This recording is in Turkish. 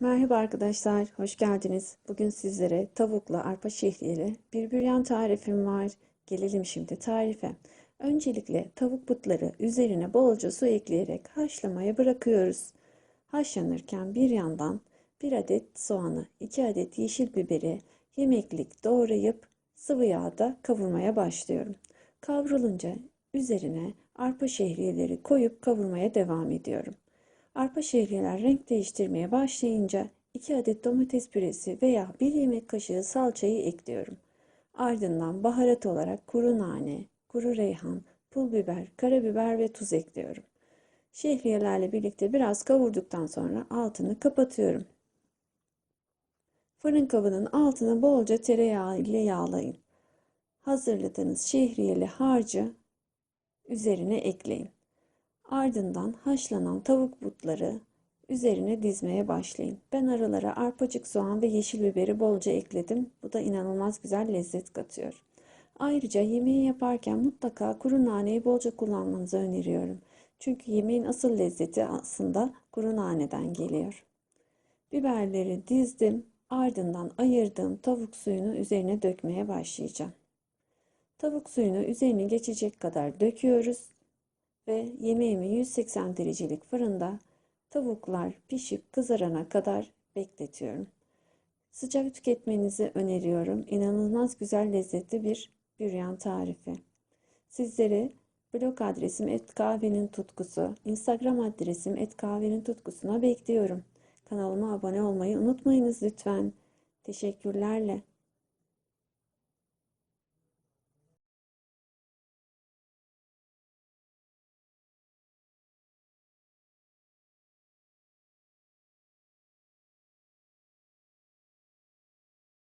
Merhaba arkadaşlar, hoş geldiniz. Bugün sizlere tavukla arpa şehriyeli bir büryan tarifim var. Gelelim şimdi tarife. Öncelikle tavuk butları üzerine bolca su ekleyerek haşlamaya bırakıyoruz. Haşlanırken bir yandan bir adet soğanı, iki adet yeşil biberi yemeklik doğrayıp sıvı yağda kavurmaya başlıyorum. Kavrulunca üzerine arpa şehriyeleri koyup kavurmaya devam ediyorum. Arpa şehriyeler renk değiştirmeye başlayınca 2 adet domates püresi veya 1 yemek kaşığı salçayı ekliyorum. Ardından baharat olarak kuru nane, kuru reyhan, pul biber, karabiber ve tuz ekliyorum. Şehriyelerle birlikte biraz kavurduktan sonra altını kapatıyorum. Fırın kabının altını bolca tereyağı ile yağlayın. Hazırladığınız şehriyeli harcı üzerine ekleyin. Ardından haşlanan tavuk butları üzerine dizmeye başlayın. Ben aralara arpacık soğan ve yeşil biberi bolca ekledim. Bu da inanılmaz güzel lezzet katıyor. Ayrıca yemeği yaparken mutlaka kuru naneyi bolca kullanmanızı öneriyorum. Çünkü yemeğin asıl lezzeti aslında kuru naneden geliyor. Biberleri dizdim. Ardından ayırdığım tavuk suyunu üzerine dökmeye başlayacağım. Tavuk suyunu üzerine geçecek kadar döküyoruz ve yemeğimi 180 derecelik fırında tavuklar pişip kızarana kadar bekletiyorum. Sıcak tüketmenizi öneriyorum. İnanılmaz güzel lezzetli bir büryan tarifi. Sizleri blog adresim et kahvenin tutkusu, instagram adresim et kahvenin tutkusuna bekliyorum. Kanalıma abone olmayı unutmayınız lütfen. Teşekkürlerle.